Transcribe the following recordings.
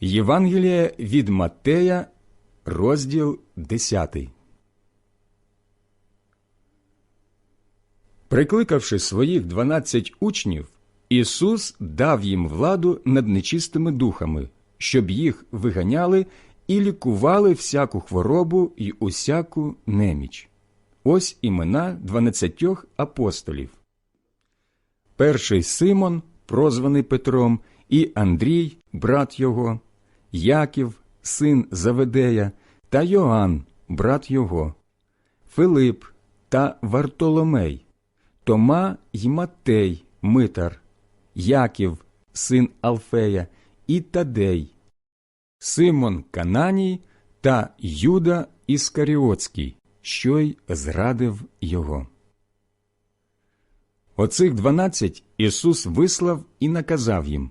Євангеліє від Маттея, розділ 10. Прикликавши своїх дванадцять учнів, Ісус дав їм владу над нечистими духами, щоб їх виганяли і лікували всяку хворобу і усяку неміч. Ось імена дванадцятьох апостолів. Перший Симон, прозваний Петром, і Андрій, брат його, Яків, син Заведея, та Йоанн, брат його, Филип та Вартоломей, Тома й Матей, Митар, Яків, син Алфея, і Тадей, Симон Кананій та Юда Іскаріотський, що й зрадив його. Оцих дванадцять Ісус вислав і наказав їм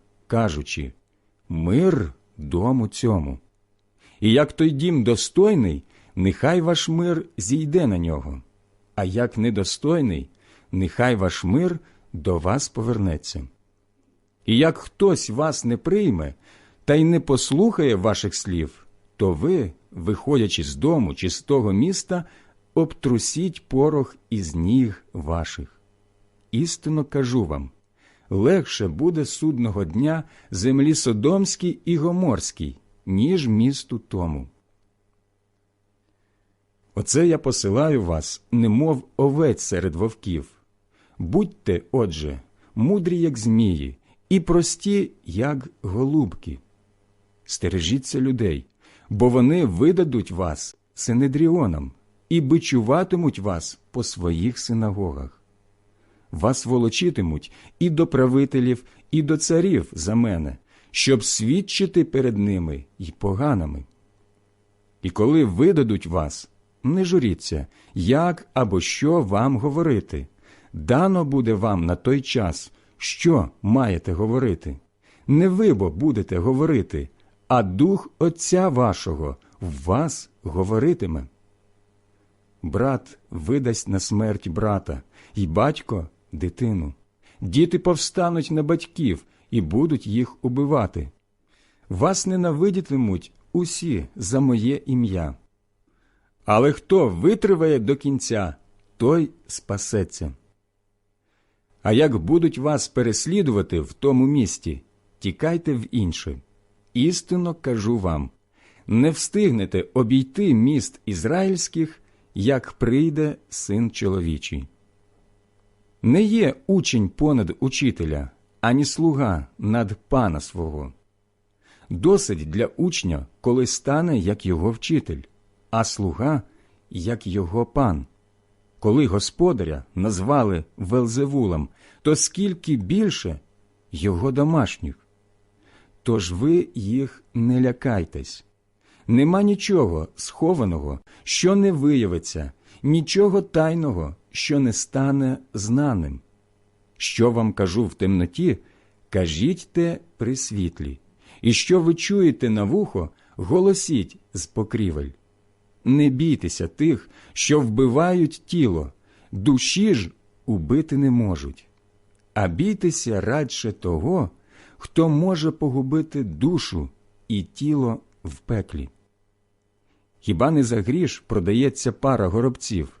кажучи Мир дому цьому. І як той дім достойний, нехай ваш мир зійде на нього, а як недостойний, нехай ваш мир до вас повернеться. І як хтось вас не прийме, та й не послухає ваших слів, то ви, виходячи з дому чи з того міста, обтрусіть порох із ніг ваших. Істинно кажу вам легше буде судного дня землі Содомській і Гоморській, ніж місту тому. Оце я посилаю вас, немов овець серед вовків. Будьте, отже, мудрі, як змії, і прості, як голубки. Стережіться людей, бо вони видадуть вас синедріонам і бичуватимуть вас по своїх синагогах. Вас волочитимуть і до правителів, і до царів за мене, щоб свідчити перед ними й поганими. І коли видадуть вас, не журіться, як або що вам говорити. Дано буде вам на той час, що маєте говорити. Не ви бо будете говорити, а дух Отця вашого в вас говоритиме. Брат видасть на смерть брата, і батько дитину. Діти повстануть на батьків і будуть їх убивати. Вас ненавидітимуть усі за моє ім'я. Але хто витриває до кінця, той спасеться. А як будуть вас переслідувати в тому місті, тікайте в інше. Істинно кажу вам не встигнете обійти міст ізраїльських, як прийде син чоловічий. Не є учень понад учителя, ані слуга над пана свого. Досить для учня, коли стане як його вчитель, а слуга як його пан. Коли господаря назвали Велзевулом, то скільки більше його домашніх. Тож ви їх не лякайтесь. Нема нічого схованого, що не виявиться, нічого тайного, що не стане знаним. Що вам кажу в темноті, кажіть те при світлі, і що ви чуєте на вухо, голосіть з покрівель. Не бійтеся тих, що вбивають тіло, душі ж убити не можуть, а бійтеся радше того, хто може погубити душу і тіло в пеклі. Хіба не за гріш продається пара горобців,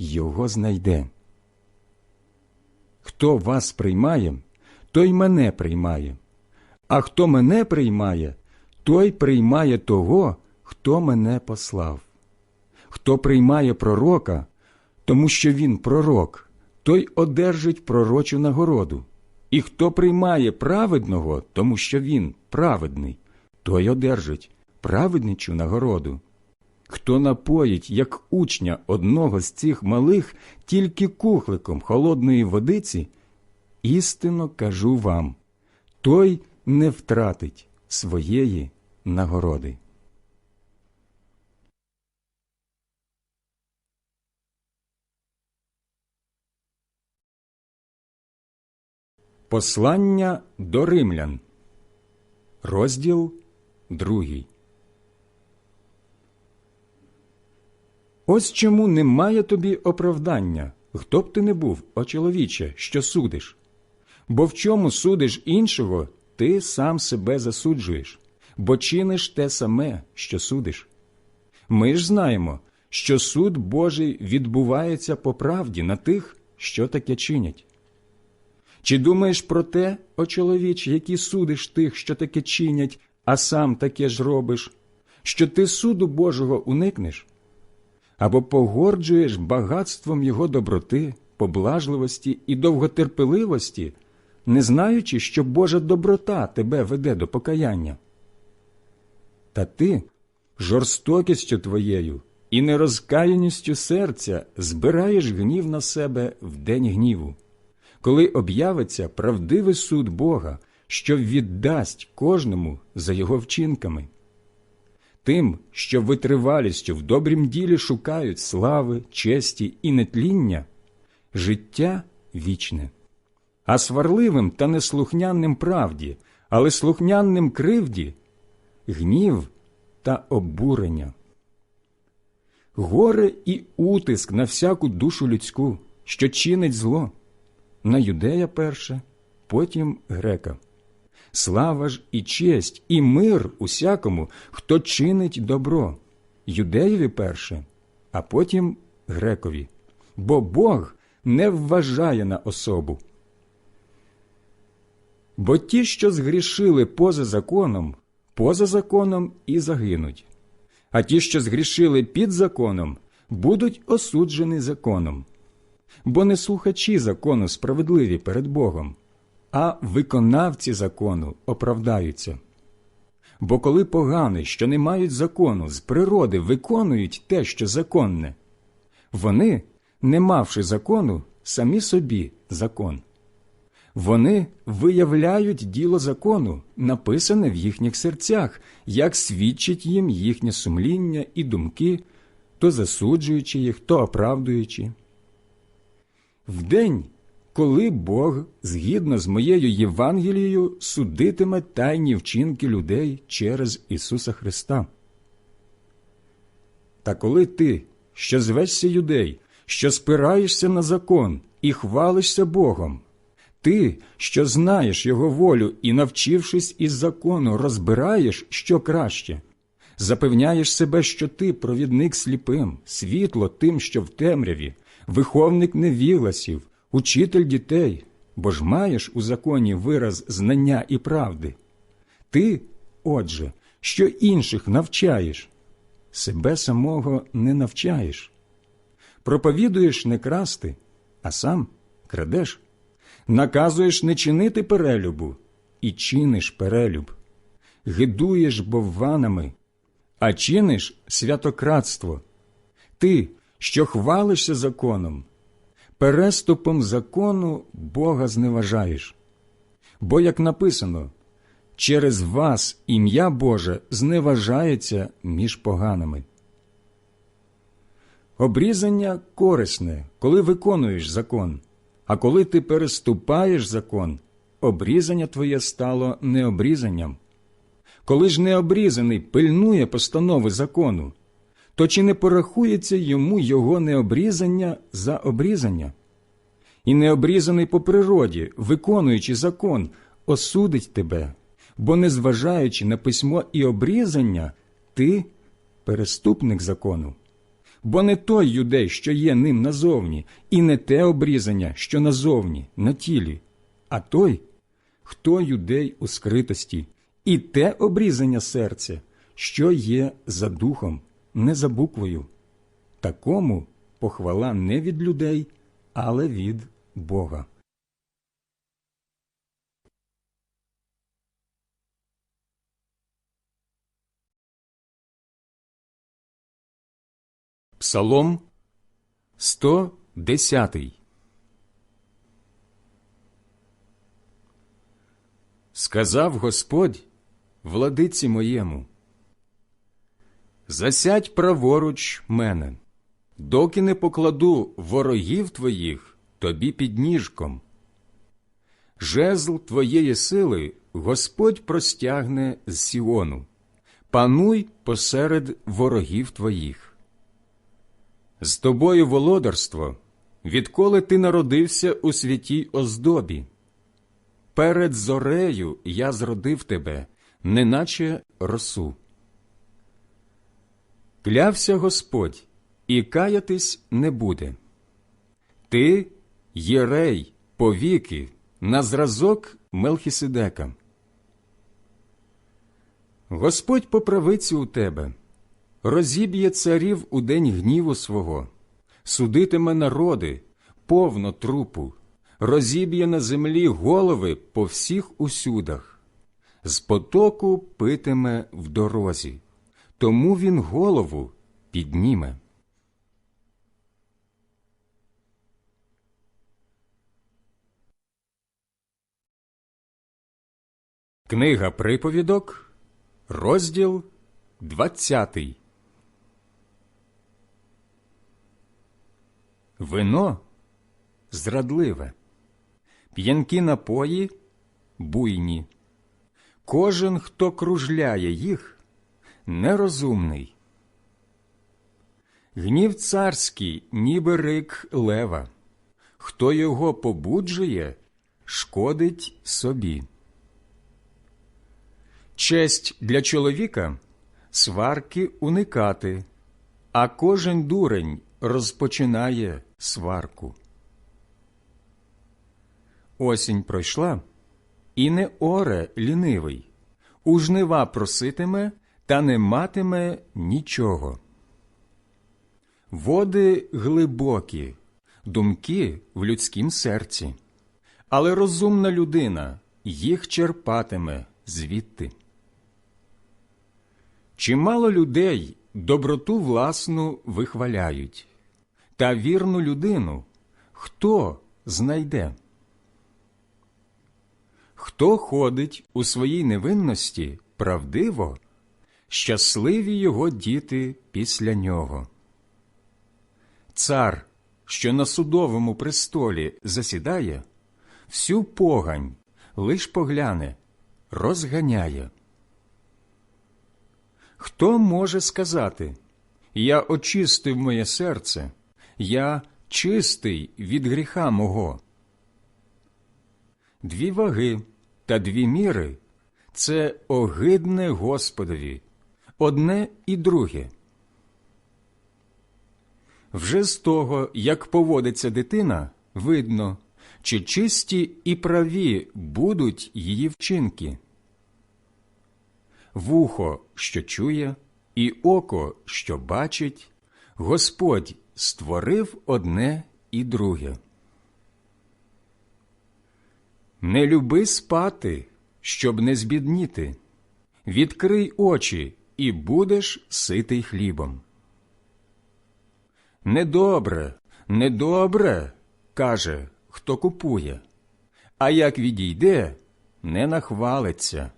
його знайде. Хто вас приймає, той мене приймає, а хто мене приймає, той приймає того, хто мене послав. Хто приймає пророка, тому що він пророк, той одержить пророчу нагороду. І хто приймає праведного, тому що він праведний, той одержить праведничу нагороду. Хто напоїть, як учня одного з цих малих, тільки кухликом холодної водиці, істинно кажу вам, той не втратить своєї нагороди. Послання до римлян, розділ другий. Ось чому немає тобі оправдання, хто б ти не був, о чоловіче, що судиш. Бо в чому судиш іншого, ти сам себе засуджуєш, бо чиниш те саме, що судиш. Ми ж знаємо, що суд Божий відбувається по правді на тих, що таке чинять. Чи думаєш про те, о чоловіч, який судиш тих, що таке чинять, а сам таке ж робиш, що ти суду Божого уникнеш? Або погорджуєш багатством його доброти, поблажливості і довготерпеливості, не знаючи, що Божа доброта тебе веде до покаяння? Та ти жорстокістю твоєю і нерозкаяністю серця збираєш гнів на себе в день гніву коли об'явиться правдивий суд Бога, що віддасть кожному за його вчинками. Тим, що витривалістю в добрім ділі шукають слави, честі і нетління, життя вічне, а сварливим та неслухнянним правді, але слухнянним кривді, гнів та обурення. Горе і утиск на всяку душу людську, що чинить зло на юдея перше, потім грека. Слава ж і честь, і мир усякому, хто чинить добро, юдеєві перше, а потім грекові, бо Бог не вважає на особу. Бо ті, що згрішили поза законом, поза законом і загинуть, а ті, що згрішили під законом, будуть осуджені законом. Бо не слухачі закону справедливі перед Богом, а виконавці закону оправдаються. Бо коли погани, що не мають закону, з природи виконують те, що законне, вони, не мавши закону, самі собі закон. Вони виявляють діло закону, написане в їхніх серцях, як свідчить їм їхнє сумління і думки, то засуджуючи їх, то оправдуючи в день, коли Бог, згідно з моєю Євангелією, судитиме тайні вчинки людей через Ісуса Христа. Та коли ти, що звешся юдей, що спираєшся на закон і хвалишся Богом, Ти, що знаєш його волю і, навчившись із закону, розбираєш, що краще, запевняєш себе, що ти провідник сліпим, світло тим, що в темряві, виховник невігласів, учитель дітей, бо ж маєш у законі вираз знання і правди. Ти, отже, що інших навчаєш, себе самого не навчаєш. Проповідуєш не красти, а сам крадеш. Наказуєш не чинити перелюбу і чиниш перелюб, гидуєш бовванами, а чиниш святократство. Ти, що хвалишся законом, переступом закону Бога зневажаєш. Бо, як написано, через вас ім'я Боже зневажається між поганими. Обрізання корисне, коли виконуєш закон, а коли ти переступаєш закон, обрізання твоє стало необрізанням. Коли ж необрізаний пильнує постанови закону, то чи не порахується йому його необрізання за обрізання? І необрізаний по природі, виконуючи закон, осудить тебе, бо, незважаючи на письмо і обрізання, ти переступник закону. Бо не той юдей, що є ним назовні, і не те обрізання, що назовні, на тілі, а той, хто юдей у скритості, і те обрізання серця, що є за духом, не за буквою. Такому похвала не від людей, але від Бога. Псалом 110 Сказав Господь владиці моєму, Засядь праворуч мене, доки не покладу ворогів твоїх тобі під ніжком. Жезл твоєї сили Господь простягне з Сіону, пануй посеред ворогів твоїх. З тобою володарство, відколи ти народився у святій оздобі. Перед зорею я зродив тебе, неначе росу. Клявся Господь, і каятись не буде. Ти єрей повіки, на зразок Мелхіседека. Господь по правиці у тебе розіб'є царів у день гніву свого, судитиме народи, повно трупу, розіб'є на землі голови по всіх усюдах, з потоку питиме в дорозі, тому він голову підніме. Книга приповідок, розділ двадцятий. Вино зрадливе, п'янкі напої буйні. Кожен, хто кружляє їх, нерозумний. Гнів царський, ніби рик лева. Хто його побуджує, шкодить собі. Честь для чоловіка сварки уникати, а кожен дурень розпочинає сварку. Осінь пройшла, і не оре лінивий, у жнива проситиме та не матиме нічого. Води глибокі, думки в людськім серці, але розумна людина їх черпатиме звідти. Чимало людей доброту власну вихваляють, та вірну людину хто знайде? Хто ходить у своїй невинності правдиво, щасливі його діти після нього. Цар, що на судовому престолі засідає, всю погань лиш погляне, розганяє. Хто може сказати Я очистив моє серце, я чистий від гріха мого? дві ваги та дві міри це огидне Господові, одне і друге. Вже з того, як поводиться дитина, видно, чи чисті і праві будуть її вчинки. Вухо, що чує, і око, що бачить, Господь створив одне і друге. Не люби спати, щоб не збідніти. Відкрий очі, і будеш ситий хлібом. Недобре, недобре, каже, хто купує, а як відійде, не нахвалиться.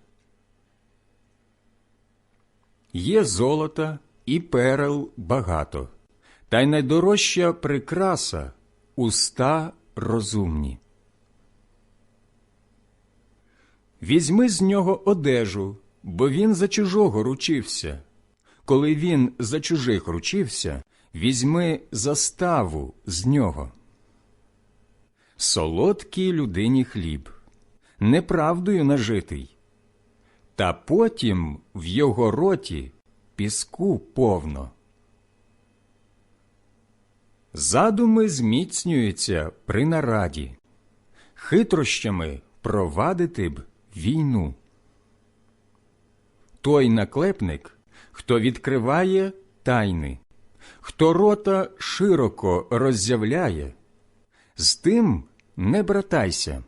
Є золота і перел багато, та й найдорожча прикраса уста розумні. Візьми з нього одежу, бо він за чужого ручився. Коли він за чужих ручився, візьми заставу з нього. Солодкий людині хліб, неправдою нажитий, та потім в його роті піску повно. Задуми зміцнюються при нараді, хитрощами провадити б війну. Той наклепник, хто відкриває тайни, хто рота широко роззявляє, з тим не братайся.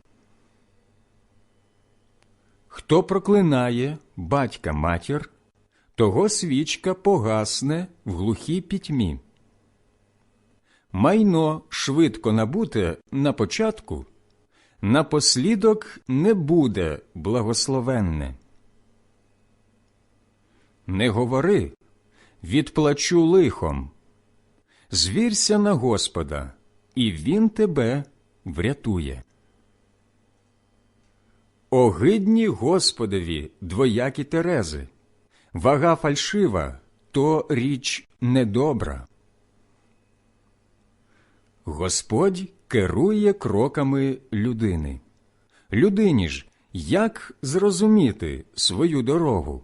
Хто проклинає батька матір, того свічка погасне в глухій пітьмі. Майно швидко набуте на початку, напослідок не буде благословенне. Не говори, відплачу лихом. Звірся на Господа, і Він тебе врятує. Огидні Господові двоякі терези, вага фальшива то річ недобра. Господь керує кроками людини. Людині ж як зрозуміти свою дорогу?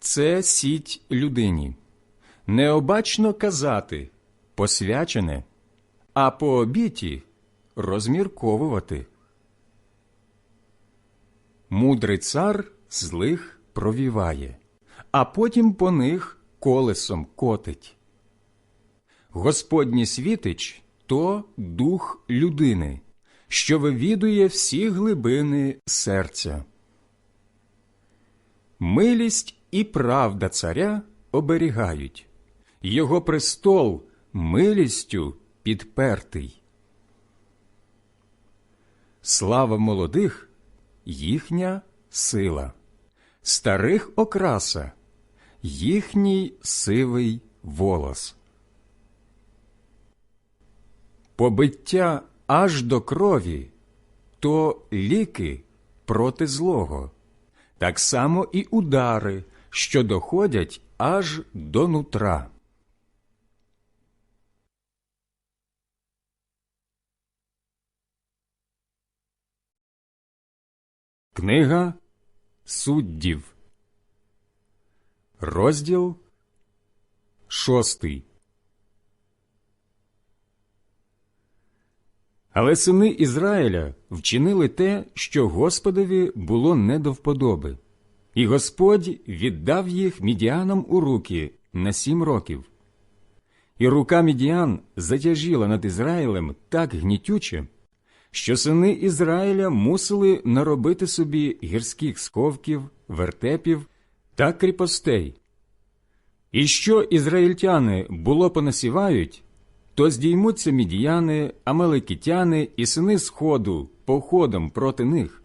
Це сіть людині. Необачно казати посвячене, а по обіті розмірковувати. Мудрий цар злих провіває, а потім по них колесом котить. Господній світич то дух людини, що вивідує всі глибини серця. Милість і правда царя оберігають, його престол милістю підпертий. Слава молодих їхня сила, старих окраса, їхній сивий волос. Побиття аж до крові то ліки проти злого, так само і удари, що доходять аж до нутра. Книга суддів, розділ шостий. Але сини Ізраїля вчинили те, що Господові було не до вподоби, і Господь віддав їх мідіанам у руки на сім років. І рука мідіан затяжіла над Ізраїлем так гнітюче, що сини Ізраїля мусили наробити собі гірських сковків, вертепів та кріпостей. І що ізраїльтяни було понасівають, то здіймуться мідіяни, амалекітяни і сини Сходу походом проти них,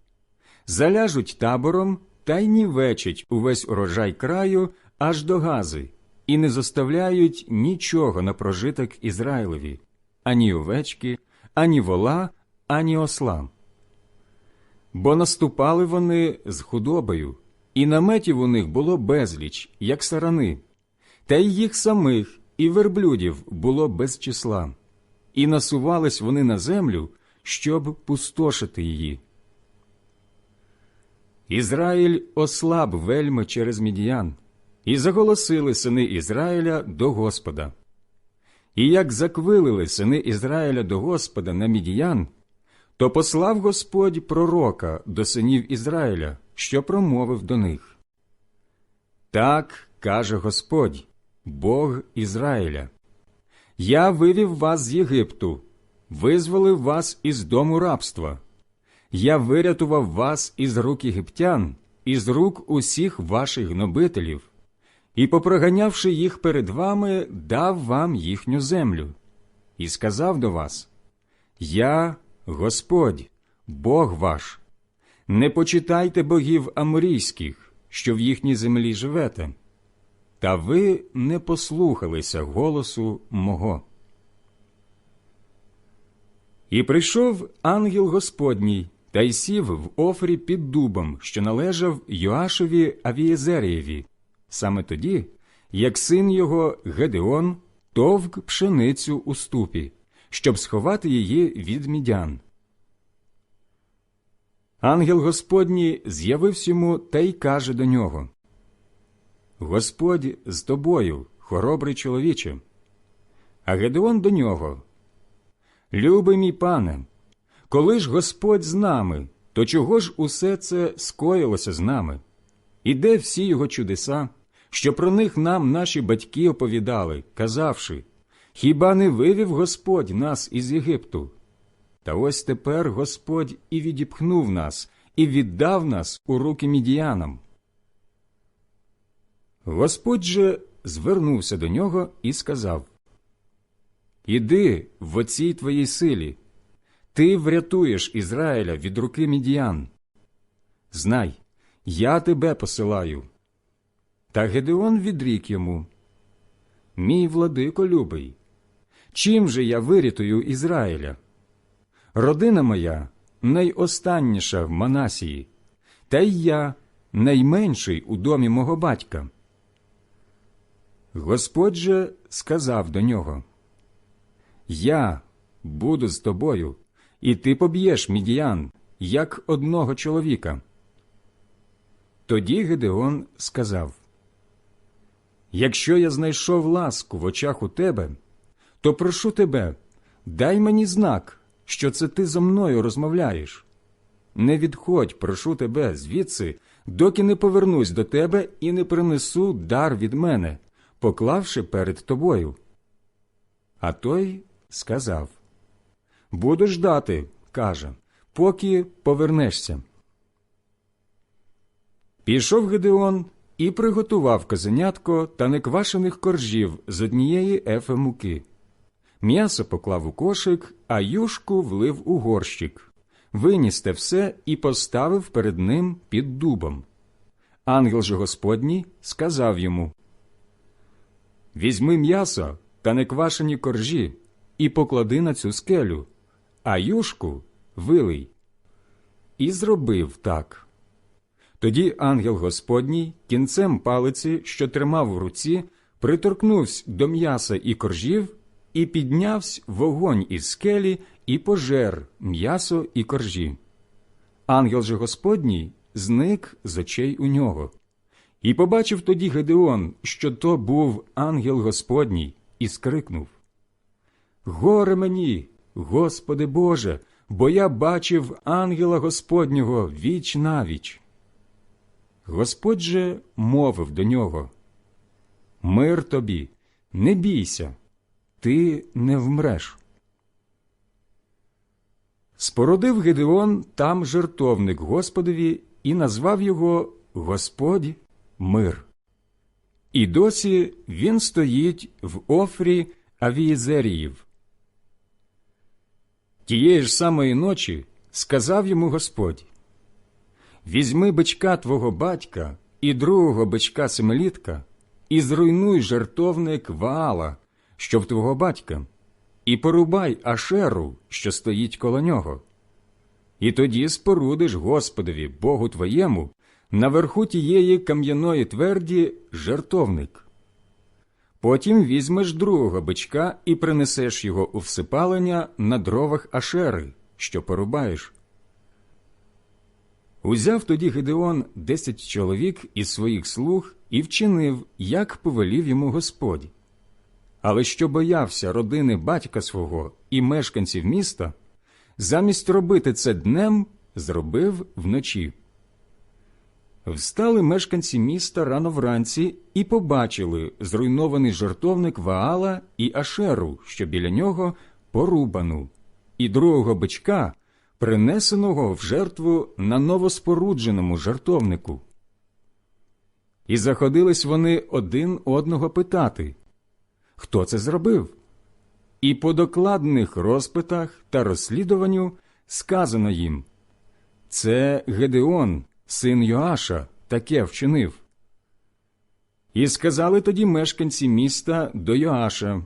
заляжуть табором та й нівечать увесь урожай краю аж до гази, і не заставляють нічого на прожиток Ізраїлеві, ані овечки, ані вола, ані осла. Бо наступали вони з худобою, і наметів у них було безліч, як сарани, та й їх самих і верблюдів було без числа. і насувались вони на землю, щоб пустошити її. Ізраїль ослаб вельми через мідіян, і заголосили сини Ізраїля до Господа. І як заквилили сини Ізраїля до Господа на мідіян, то послав Господь пророка до синів Ізраїля, що промовив до них. Так каже Господь, Бог Ізраїля. Я вивів вас з Єгипту, визволив вас із дому рабства. Я вирятував вас із рук єгиптян, із рук усіх ваших гнобителів, і, попроганявши їх перед вами, дав вам їхню землю, і сказав до вас: Я, Господь, Бог ваш, не почитайте богів аморійських, що в їхній землі живете, та ви не послухалися голосу мого. І прийшов ангел Господній та й сів в офрі під дубом, що належав Йоашеві Авієзерієві, саме тоді, як син його Гедеон товк пшеницю у ступі, щоб сховати її від мідян. Ангел Господній з'явився йому та й каже до нього Господь з тобою, хоробрий чоловіче. А Гедеон до нього Любий мій пане, коли ж Господь з нами, то чого ж усе це скоїлося з нами? І де всі його чудеса, що про них нам наші батьки оповідали, казавши Хіба не вивів Господь нас із Єгипту? Та ось тепер Господь і відіпхнув нас, і віддав нас у руки мідіянам. Господь же звернувся до нього і сказав Іди в оцій твоїй силі, ти врятуєш Ізраїля від руки мідіян. Знай, я тебе посилаю. Та Гедеон відрік йому Мій владико любий, чим же я вирятую Ізраїля? Родина моя найостанніша в Манасії, та й я найменший у домі мого батька. Господь же сказав до нього Я буду з тобою, і ти поб'єш мідіян, як одного чоловіка. Тоді Гедеон сказав Якщо я знайшов ласку в очах у тебе, то прошу тебе, дай мені знак, що це ти зо мною розмовляєш. Не відходь, прошу тебе, звідси, доки не повернусь до тебе і не принесу дар від мене, поклавши перед тобою. А той сказав Буду ждати, каже, поки повернешся. Пішов Гедеон і приготував козенятко та неквашених коржів з однієї ефи муки. М'ясо поклав у кошик, а юшку влив у горщик. Виніс те все і поставив перед ним під дубом. Ангел же Господній сказав йому Візьми м'ясо та неквашені коржі і поклади на цю скелю, а юшку вилий. І зробив так. Тоді ангел Господній кінцем палиці, що тримав в руці, приторкнувся до м'яса і коржів, і піднявсь вогонь із скелі і пожер м'ясо і коржі. Ангел же Господній зник з очей у нього. І побачив тоді Гедеон, що то був ангел Господній, і скрикнув Горе мені, Господи Боже, бо я бачив ангела Господнього віч навіч. Господь же мовив до нього Мир тобі, не бійся, ти не вмреш. Спородив Гедеон там жертовник Господові і назвав його Господь мир. І досі він стоїть в офрі Авієзеріїв. Тієї ж самої ночі сказав йому Господь Візьми бичка твого батька і другого бичка семилітка, і зруйнуй жертовник Ваала, що в твого батька, і порубай Ашеру, що стоїть коло нього. І тоді спорудиш Господові, Богу твоєму, наверху тієї кам'яної тверді жертовник. Потім візьмеш другого бичка і принесеш його у всипалення на дровах ашери, що порубаєш. Узяв тоді Гедеон десять чоловік із своїх слуг і вчинив, як повелів йому Господь. Але що боявся родини батька свого і мешканців міста, замість робити це днем, зробив вночі. Встали мешканці міста рано вранці і побачили зруйнований жартовник Ваала і Ашеру, що біля нього порубану, і другого бичка, принесеного в жертву на новоспорудженому жартовнику. І заходились вони один одного питати, хто це зробив? І по докладних розпитах та розслідуванню сказано їм це Гедеон, син Йоаша, таке вчинив. І сказали тоді мешканці міста до Йоаша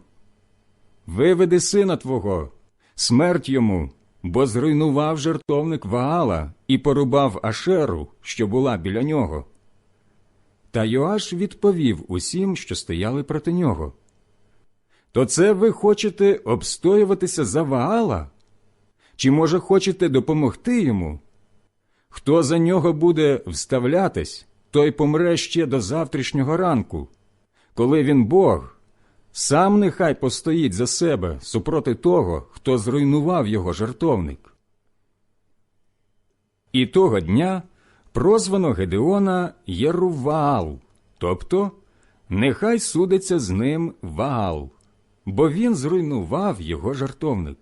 Виведи сина твого, смерть йому, бо зруйнував жертовник Ваала і порубав Ашеру, що була біля нього. Та Йоаш відповів усім, що стояли проти нього. То це ви хочете обстоюватися за Ваала? Чи, може, хочете допомогти йому? Хто за нього буде вставлятись, той помре ще до завтрашнього ранку. Коли він Бог, сам нехай постоїть за себе супроти того, хто зруйнував його жертовник. І того дня прозвано Гедеона Єруваал, тобто нехай судиться з ним Ваал, бо він зруйнував його жертовник.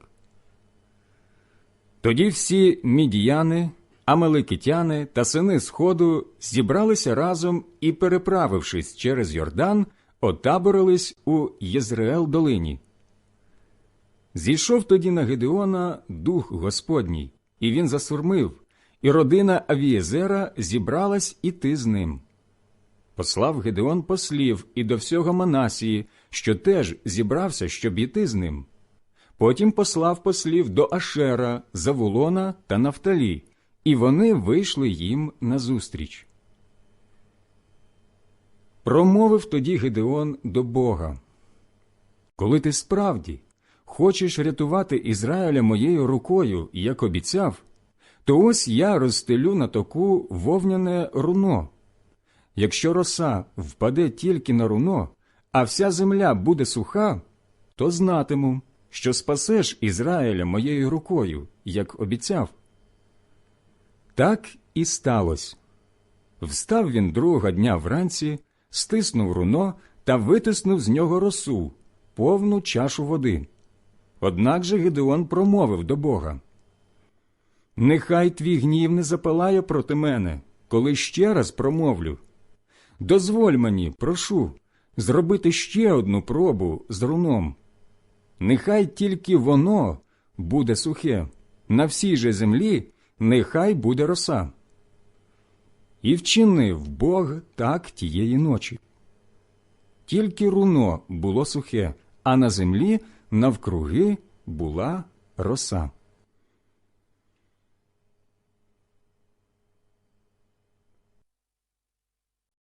Тоді всі мідіяни, амеликитяни та сини Сходу зібралися разом і, переправившись через Йордан, отаборились у Єзреел долині. Зійшов тоді на Гедеона дух Господній, і він засурмив, і родина Авієзера зібралась іти з ним. Послав Гедеон послів і до всього Манасії, що теж зібрався, щоб іти з ним. Потім послав послів до Ашера, Завулона та Нафталі, і вони вийшли їм назустріч. Промовив тоді Гедеон до Бога. Коли ти справді хочеш рятувати Ізраїля моєю рукою, як обіцяв, то ось я розстелю на току вовняне руно. Якщо роса впаде тільки на руно, а вся земля буде суха, то знатиму, що спасеш Ізраїля моєю рукою, як обіцяв. Так і сталося. Встав він другого дня вранці, стиснув руно та витиснув з нього росу, повну чашу води. Однак же Гедеон промовив до Бога Нехай твій гнів не запалає проти мене, коли ще раз промовлю. Дозволь мені, прошу, зробити ще одну пробу з руном. Нехай тільки воно буде сухе, на всій же землі нехай буде роса. І вчинив Бог так тієї ночі. Тільки руно було сухе, а на землі навкруги була роса.